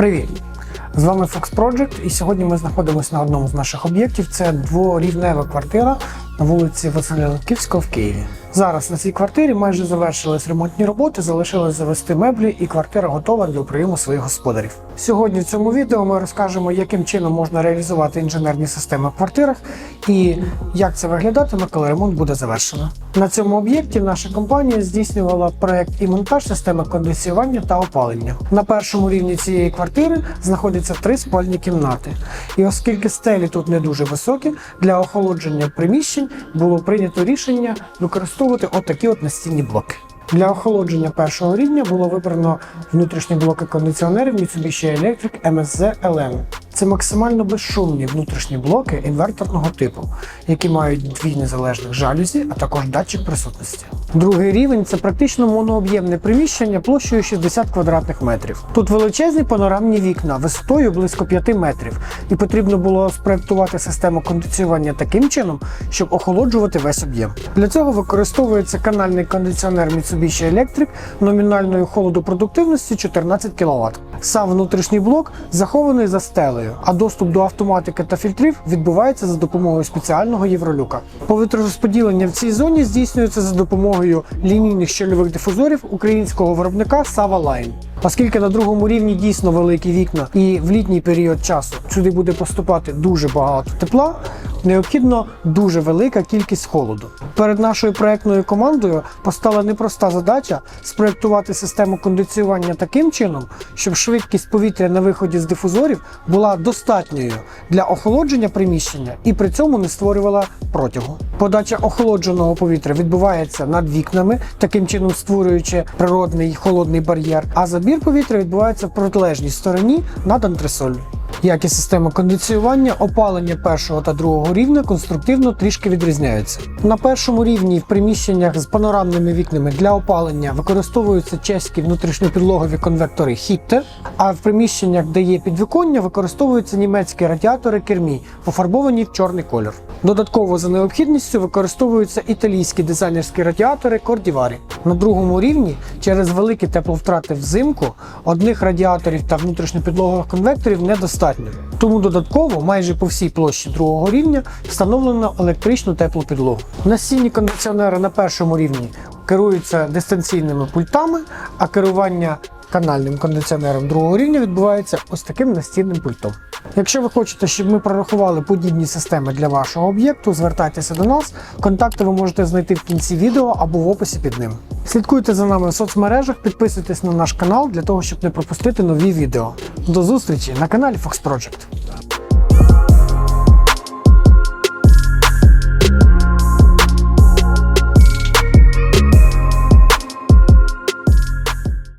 Привіт! З вами Fox Project, і сьогодні ми знаходимося на одному з наших об'єктів. Це дворівнева квартира на вулиці Василя Левківського в Києві. Зараз на цій квартирі майже завершились ремонтні роботи, залишилось завести меблі, і квартира готова для прийому своїх господарів. Сьогодні в цьому відео ми розкажемо, яким чином можна реалізувати інженерні системи в квартирах і як це виглядатиме, коли ремонт буде завершено. На цьому об'єкті наша компанія здійснювала проект і монтаж системи кондиціювання та опалення. На першому рівні цієї квартири знаходяться три спальні кімнати. І оскільки стелі тут не дуже високі, для охолодження приміщень було прийнято рішення використовувати отакі от настінні блоки. Для охолодження першого рівня було вибрано внутрішні блоки кондиціонерів Mitsubishi Electric MSZ LM. Це максимально безшумні внутрішні блоки інверторного типу, які мають дві незалежних жалюзі, а також датчик присутності. Другий рівень це практично монооб'ємне приміщення площею 60 квадратних метрів. Тут величезні панорамні вікна висотою близько 5 метрів, і потрібно було спроектувати систему кондиціювання таким чином, щоб охолоджувати весь об'єм. Для цього використовується канальний кондиціонер Mitsubishi Electric номінальною холодопродуктивності 14 кВт. Сам внутрішній блок захований за стелею, а доступ до автоматики та фільтрів відбувається за допомогою спеціального євролюка. Повітророзподілення в цій зоні здійснюється за допомогою лінійних щільових дифузорів українського виробника Sava Line. Оскільки на другому рівні дійсно великі вікна, і в літній період часу сюди буде поступати дуже багато тепла, необхідно дуже велика кількість холоду. Перед нашою проектною командою постала непроста задача спроектувати систему кондиціювання таким чином, щоб швидкість повітря на виході з дифузорів була достатньою для охолодження приміщення і при цьому не створювала протягу. Подача охолодженого повітря відбувається над вікнами, таким чином створюючи природний холодний бар'єр, а забір повітря відбувається в протилежній стороні над антресолью. Як і система кондиціювання, опалення першого та другого рівня конструктивно трішки відрізняються. На першому рівні в приміщеннях з панорамними вікнами для опалення використовуються чеські внутрішньопідлогові конвектори Hitte, а в приміщеннях, де є підвіконня, використовуються німецькі радіатори кермі, пофарбовані в чорний колір. Додатково за необхідністю використовуються італійські дизайнерські радіатори Cordivari. На другому рівні через великі тепловтрати взимку одних радіаторів та внутрішньопідлогових конвекторів недостатньо. Тому додатково майже по всій площі другого рівня встановлено електричну теплу підлогу. Настінні кондиціонери на першому рівні керуються дистанційними пультами, а керування канальним кондиціонером другого рівня відбувається ось таким настінним пультом. Якщо ви хочете, щоб ми прорахували подібні системи для вашого об'єкту, звертайтеся до нас. Контакти ви можете знайти в кінці відео або в описі під ним. Слідкуйте за нами в соцмережах, підписуйтесь на наш канал для того, щоб не пропустити нові відео. До зустрічі на каналі Fox Project.